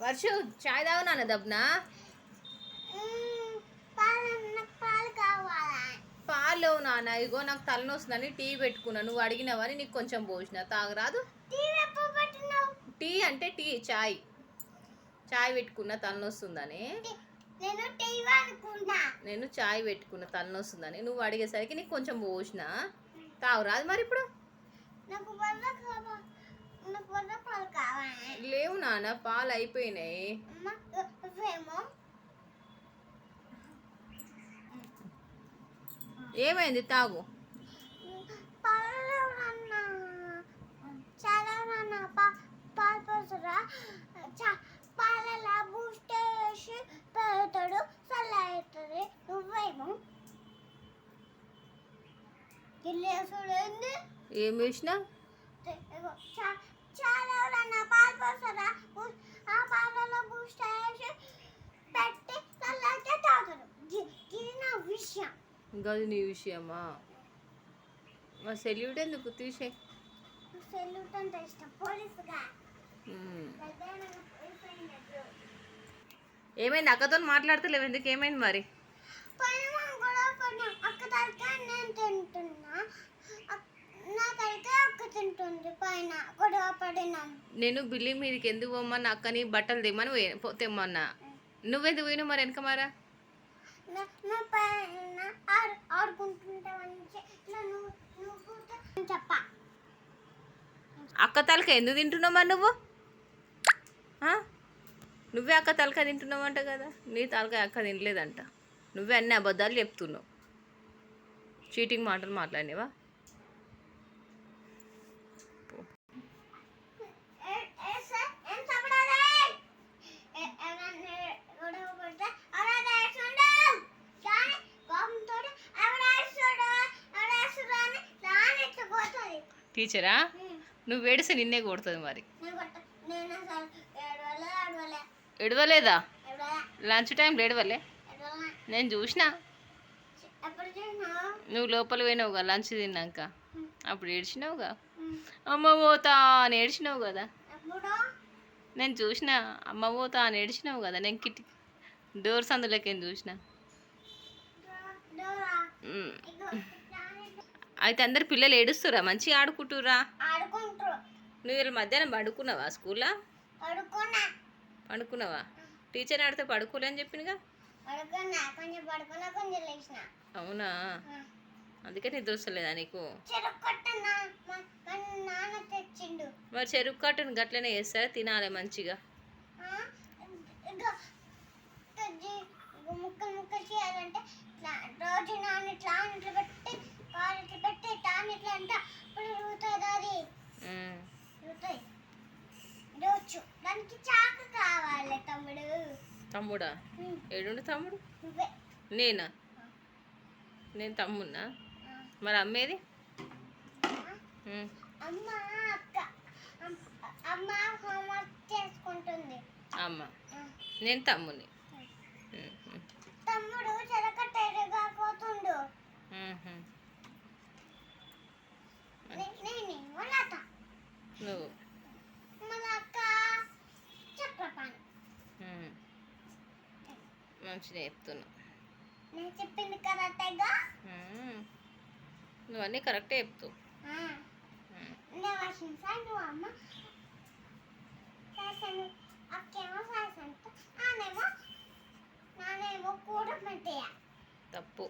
వర్షు చాయ్ తాగు నాన్న దబ్నా పాలు నాన్న ఇగో నాకు తలనొస్తుందని టీ పెట్టుకున్నా. నువ్వు అడిగినవని నీకు కొంచెం పోసిన. తాగరాదు? టీ అంటే టీ చాయ్. చాయ్ పెట్టుకున్న తలనొస్తుందని. నేను చాయ్ పెట్టుకున్న తలనొస్తుందని నువ్వు అడిగేసరికి నీకు కొంచెం పోసిన. తాగురాదు మరి ఇప్పుడు? నాకు లేవు నాన్న పాలు అయిపోయినాయి. ఏమైంది? తాగు. పాలు నాన్న చాలా నాన్న పా పాలు పోసరా. చా పాలలో బూస్ట్ వేసి పెడతాడు చల్ల అవుతుంది. నువ్వేమో. గిల్లేసుడు ఏం వేసినా పాలు ఆ పాలలో బూస్ట్ వేసి పెట్టి ఇది నా విషయం. గది నీ విషయమా? మా సెల్యూట్ ఎందుకు తీసే? సెల్యూట్ అంటే ఇష్టం. పోలీసుగా. ఏమైంది? అక్కతో మాట్లాడతలేవు. ఎందుకు ఏమైంది మరి? అక్క నేను తింటున్నా. నేను బిల్లి మీదకి ఎందుకు పోమ్మన్నా అక్కని బట్టలు తెమ్మని తెమ్మన్నా. నువ్వెందుకు పోయినావు మరి అని చెప్పా. అక్క తలక ఎందుకు తింటున్నావు మరి నువ్వు? నువ్వే అక్క తలక తింటున్నావు అంట కదా? నీ తలక అక్క తినలేదంట. నువ్వే అన్ని అబద్ధాలు చెప్తున్నావు. చీటింగ్ మాటలు మాట్లాడినావా? టీచరా. నువ్వు ఏడిస్తే నిన్నే కొడుతుంది మరి ఎడవలేదా లంచ్ టైంలో ఎడవలే. నేను చూసిన? నువ్వు లోపల పోయినావుగా లంచ్ తిన్నాక. అప్పుడు ఏడ్చినావుగా. అమ్మ పోతా అని ఏడ్చినావు కదా? నేను చూసిన అమ్మ పోతా అని ఏడ్చినావు కదా నేను కిటి డోర్ సందులోకి చూసిన అయితే అందరు పిల్లలు ఏడుస్తురా మంచిగా ఆడుకుంటురా. నువ్వు వీళ్ళ మధ్యాహ్నం పడుకున్నావా స్కూల్లో? పడుకున్నా. పడుకున్నావా? టీచర్ ఆడితే పడుకోలే అని లేచిన. అవునా? అందుకే నిద్ర వస్తలేదా నీకు? మరి చెరుకు కట్టుని గట్లనే చేస్తారా? తినాలి మంచిగా. తమ్ముడా? ఏడుండు తమ్ముడు? నేనా? నేను తమ్మున్నా? మరి అమ్మేది. అమ్మ నేను తమ్ముని. తమ్ముడు మంచిగా చెప్తున్నావు నేను చెప్పింది కరెక్టేగా. నువ్వన్నీ కరెక్టే చెప్తావు తప్పు.